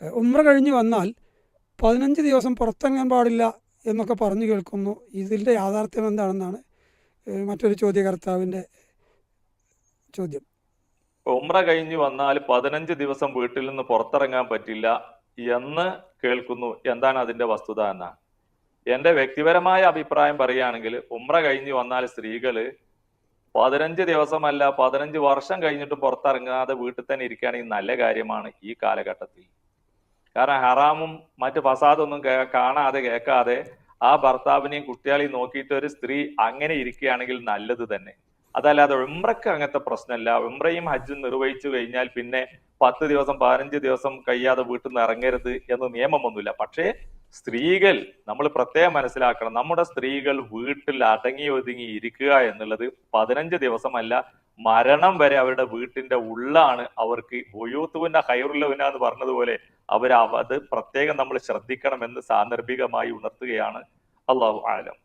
ഉംറ കഴിഞ്ഞ് വന്നാൽ പതിനഞ്ച് ദിവസം പുറത്തിറങ്ങാൻ പാടില്ല എന്നൊക്കെ പറഞ്ഞു കേൾക്കുന്നു. ഇതിന്റെ യാഥാർത്ഥ്യം എന്താണെന്നാണ് മറ്റൊരു ചോദ്യകർത്താവിന്റെ ചോദ്യം. ഉമ്ര കഴിഞ്ഞ് വന്നാൽ പതിനഞ്ച് ദിവസം വീട്ടിൽ നിന്ന് പുറത്തിറങ്ങാൻ പറ്റില്ല എന്ന് കേൾക്കുന്നു. എന്താണ് അതിന്റെ വസ്തുത എന്നാണ് എന്റെ വ്യക്തിപരമായ അഭിപ്രായം പറയുകയാണെങ്കിൽ ഉമ്ര കഴിഞ്ഞ് വന്നാൽ സ്ത്രീകൾ പതിനഞ്ച് ദിവസമല്ല പതിനഞ്ച് വർഷം കഴിഞ്ഞിട്ട് പുറത്തിറങ്ങാതെ വീട്ടിൽ തന്നെ ഇരിക്കുകയാണെങ്കിൽ നല്ല കാര്യമാണ് ഈ കാലഘട്ടത്തിൽ. കാരണം ഹറാമും മറ്റ് ഫസാദൊന്നും കാണാതെ കേൾക്കാതെ ആ ഭർത്താവിനെയും കുട്ടികളെയും നോക്കിയിട്ട് ഒരു സ്ത്രീ അങ്ങനെ ഇരിക്കുകയാണെങ്കിൽ നല്ലത് തന്നെ. അതല്ലാതെ ഉംറക്ക് അങ്ങനത്തെ പ്രശ്നമല്ല. ഉംറയും ഹജ്ജും നിർവഹിച്ചു കഴിഞ്ഞാൽ പിന്നെ പത്ത് ദിവസം പതിനഞ്ച് ദിവസം കഴിയാതെ വീട്ടിൽ നിന്ന് ഇറങ്ങരുത് എന്ന് നിയമമൊന്നുമില്ല. പക്ഷേ സ്ത്രീകൾ നമ്മൾ പ്രത്യേകം മനസ്സിലാക്കണം. നമ്മുടെ സ്ത്രീകൾ വീട്ടിൽ അടങ്ങി ഒതുങ്ങി ഇരിക്കുക എന്നുള്ളത് പതിനഞ്ച് ദിവസമല്ല മരണം വരെ അവരുടെ വീട്ടിന്റെ ഉള്ളാണ് അവർക്ക് ഒയൂത്തുവിന്റെ ഹൈറുല്ലവിന എന്ന് പറഞ്ഞതുപോലെ അവർ അത് പ്രത്യേകം നമ്മൾ ശ്രദ്ധിക്കണം എന്ന് സാന്ദർഭികമായി ഉണർത്തുകയാണ്. അള്ളാഹു ആലം.